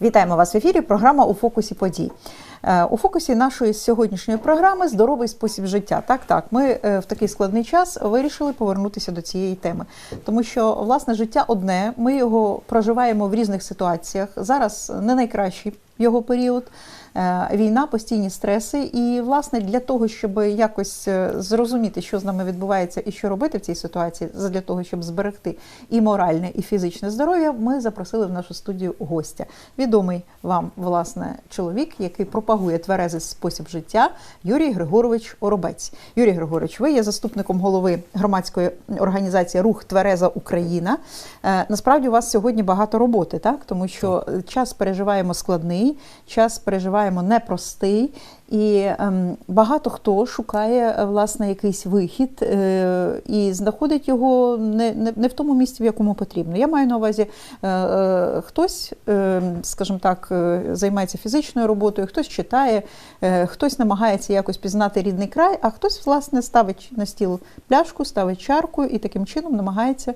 Вітаємо вас в ефірі. Програма у фокусі подій. Е, У фокусі нашої сьогоднішньої програми здоровий спосіб життя. Так, так, ми е, в такий складний час вирішили повернутися до цієї теми, тому що власне життя одне. Ми його проживаємо в різних ситуаціях. Зараз не найкращий його період. Е, Війна, постійні стреси, і власне для того, щоб якось е, зрозуміти, що з нами відбувається і що робити в цій ситуації, для того, щоб зберегти і моральне, і фізичне здоров'я, ми запросили в нашу студію гостя. Відомий вам власне чоловік, який пропагує тверезий спосіб життя, Юрій Григорович Оробець. Юрій Григорович, ви є заступником голови громадської організації Рух Твереза Україна. Е, Насправді у вас сьогодні багато роботи, так тому що час переживаємо складний, час переживаємо непростий, і ем, багато хто шукає е, власне якийсь вихід е, і знаходить його не, в тому місці, в якому потрібно. Я маю на увазі, е, хтось, скажімо так, займається фізичною роботою, хтось читає, хтось намагається якось пізнати рідний край, а хтось власне ставить на стіл пляшку, ставить чарку і таким чином намагається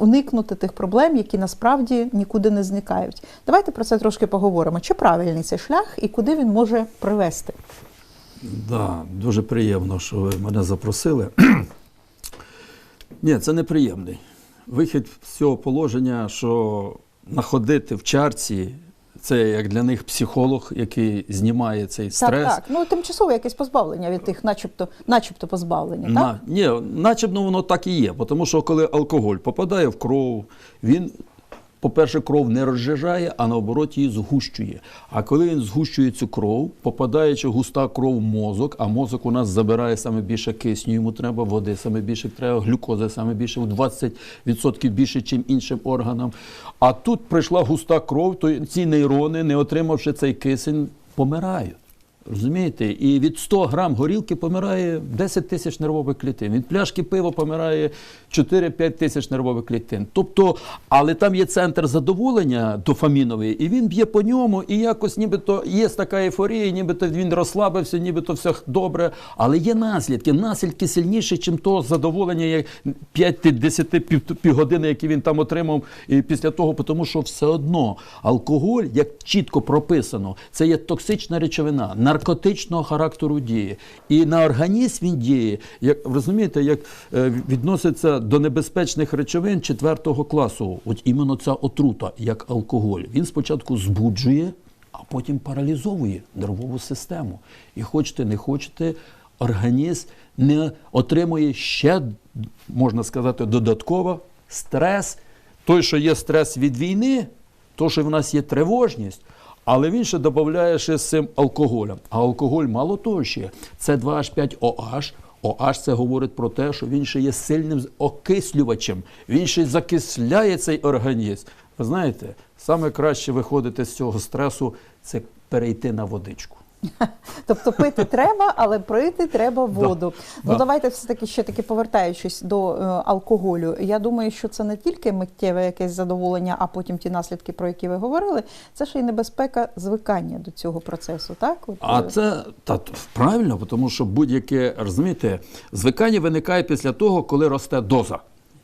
уникнути тих проблем, які насправді нікуди не зникають. Давайте про це трошки поговоримо. Чи правильний цей шлях і куди він може привести? Да, дуже приємно, що ви мене запросили. Ні, це неприємний. Вихід з цього положення, що знаходити в чарці, це як для них психолог, який знімає цей стрес. Так, так. Ну тимчасове якесь позбавлення від тих, начебто, начебто позбавлення. Так? На, ні, начебто воно так і є. Тому що коли алкоголь попадає в кров, він, по-перше, кров не розжижає, а наоборот її згущує. А коли він згущує цю кров, попадаючи густа кров в мозок, а мозок у нас забирає саме більше кисню, йому треба води, саме більше треба глюкози, саме більше в 20% більше, ніж іншим органам. А тут прийшла густа кров, то ці нейрони, не отримавши цей кисень, помирають. Розумієте? І від 100 грам горілки помирає 10 тисяч нервових клітин. Від пляшки пива помирає 4-5 тисяч нервових клітин. Тобто, але там є центр задоволення дофаміновий, і він б'є по ньому, і якось нібито є така ейфорія, нібито він розслабився, нібито все добре. Але є наслідки. Наслідки сильніші, ніж того задоволення, як 5-10 півгодини, які він там отримав і після того, тому що все одно алкоголь, як чітко прописано, це є токсична речовина наркотичного характеру дії. І на організм він діє, як розумієте, як е, відноситься до небезпечних речовин четвертого класу. От іменно ця отрута, як алкоголь. Він спочатку збуджує, а потім паралізовує нервову систему. І хочете, не хочете, організм не отримує ще, можна сказати, додатково стрес. Той, що є стрес від війни, то, що в нас є тривожність. Але він ще додає ще з цим алкоголем. А алкоголь мало того ще, це 2H5OH. OH це говорить про те, що він ще є сильним окислювачем. Він ще закисляє цей організм. Ви знаєте, саме краще виходити з цього стресу це перейти на водичку. Тобто пити треба, але пити треба воду. Ну да. давайте все таки ще таки повертаючись до е, алкоголю. Я думаю, що це не тільки миттєве якесь задоволення, а потім ті наслідки, про які ви говорили. Це ще й небезпека звикання до цього процесу. Так, От, А е, це та, правильно, тому що будь-яке, розумієте, звикання виникає після того, коли росте доза.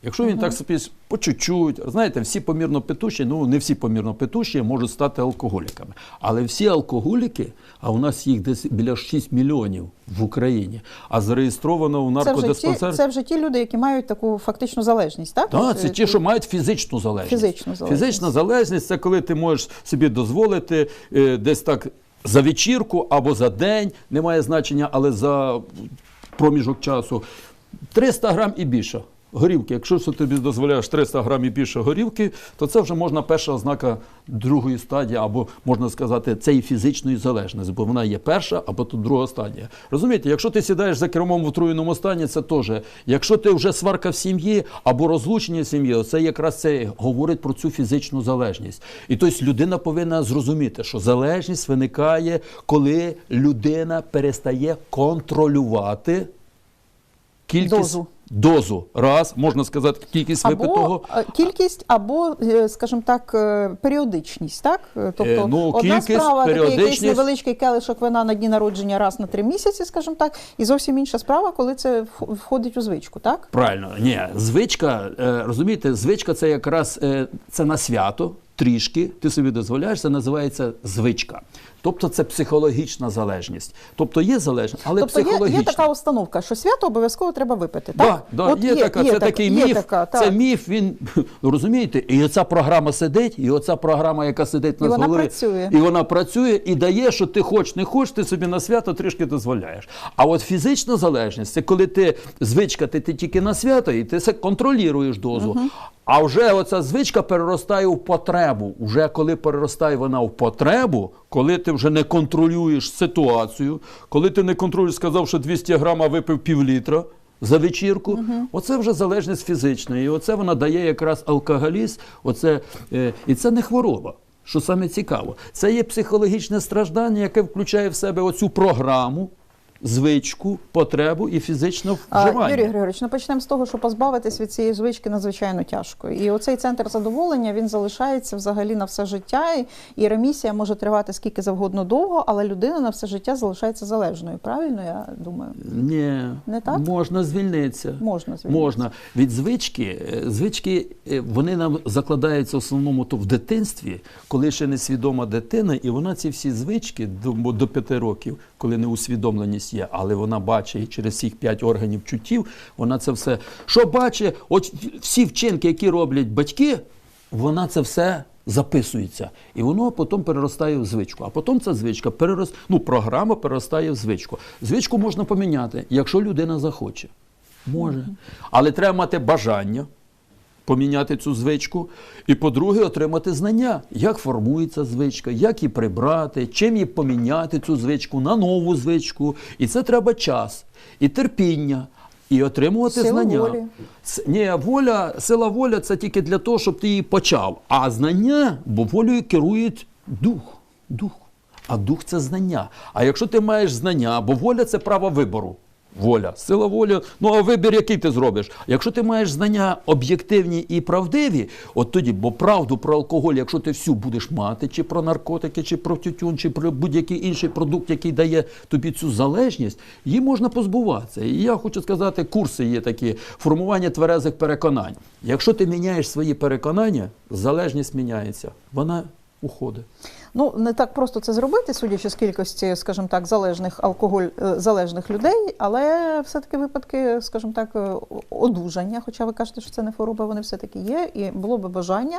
Якщо він так собі по чуть-чуть, знаєте, всі помірно петуші, ну не всі помірно петуші можуть стати алкоголіками. Але всі алкоголіки, а у нас їх десь біля 6 мільйонів в Україні, а зареєстровано у це наркодиспансер. це вже ті люди, які мають таку фактичну залежність, так? Так, це е, ті, що мають фізичну залежність. Фізичну залежність. Фізична залежність це коли ти можеш собі дозволити е, десь так за вечірку або за день, немає значення, але за проміжок часу 300 грам і більше. Горілки, якщо тобі дозволяєш 300 грам і більше горілки, то це вже можна перша ознака другої стадії, або можна сказати, це і фізичної залежності, бо вона є перша, або тут друга стадія. Розумієте, якщо ти сідаєш за кермом в отруєному стані, це теж. Якщо ти вже сварка в сім'ї або розлучення сім'ї, це якраз це говорить про цю фізичну залежність. І тобто людина повинна зрозуміти, що залежність виникає, коли людина перестає контролювати кількість Дозу. дозу. Раз, можна сказати, кількість або випитого. е, кількість, або, е, скажімо так, е, періодичність, так? Тобто Е, ну, одна кількість, справа такий якийсь невеличкий келишок вина на дні народження раз на три місяці, скажімо так, і зовсім інша справа, коли це вх- входить у звичку, так? Правильно, ні, звичка, розумієте, звичка це якраз це на свято. трішки, ти собі дозволяєш, це називається звичка. Тобто це психологічна залежність. Тобто є залежність, але тобто є, психологічна. є така установка, що свято обов'язково треба випити. Так? да, От є, така, це так- такий є міф. така, це міф, він розумієте, і оця програма сидить, і оця програма, яка сидить І на вона голові, працює. і вона працює і дає, що ти хочеш, не хочеш, ти собі на свято трішки дозволяєш. А от фізична залежність це коли ти звичка, ти, ти тільки на свято, і ти контролюєш дозу. А вже оця звичка переростає в потребу. Уже коли переростає вона в потребу, коли ти вже не контролюєш ситуацію, коли ти не контролюєш, сказав, що 200 грам, а випив пів літра за вечірку, оце вже залежність фізична. І оце вона дає якраз алкоголізм, оце, е, і це не хвороба. Що саме цікаво, це є психологічне страждання, яке включає в себе оцю програму, звичку, потребу і фізичне А, вживання. Юрій Григорович, ну почнемо з того, що позбавитись від цієї звички надзвичайно тяжко. І оцей центр задоволення він залишається взагалі на все життя, і, і ремісія може тривати скільки завгодно довго, але людина на все життя залишається залежною. Правильно, я думаю, Ні, Не так? можна звільнитися. можна звільнитися. Можна від звички. е, Звички е, вони нам закладаються в основному то в дитинстві, коли ще не свідома дитина, і вона ці всі звички до, до п'яти років, коли не усвідомленість є, але вона бачить через всіх п'ять органів чуттів, вона це все. Що бачить, от всі вчинки, які роблять батьки, вона це все. Записується, і воно потім переростає в звичку. А потім ця звичка перерос... ну, програма переростає в звичку. Звичку можна поміняти, якщо людина захоче. Може. Але треба мати бажання поміняти цю звичку. І, по-друге, отримати знання, як формується звичка, як її прибрати, чим її поміняти цю звичку на нову звичку. І це треба час, і терпіння, і отримувати Сила знання. волі. Ні, воля, сила воля це тільки для того, щоб ти її почав. А знання, бо волею керує дух. дух. А дух це знання. А якщо ти маєш знання, бо воля це право вибору. Воля, сила волі. Ну а вибір, який ти зробиш? Якщо ти маєш знання об'єктивні і правдиві, от тоді, бо правду про алкоголь, якщо ти всю будеш мати, чи про наркотики, чи про тютюн, чи про будь-який інший продукт, який дає тобі цю залежність, її можна позбуватися. І я хочу сказати, курси є такі формування тверезих переконань. Якщо ти міняєш свої переконання, залежність міняється. Вона уходить. Ну не так просто це зробити, судячи з кількості, скажімо так, залежних алкоголь е, залежних людей, але все-таки випадки, скажімо так, е, одужання. Хоча ви кажете, що це не хвороба, вони все таки є, і було би бажання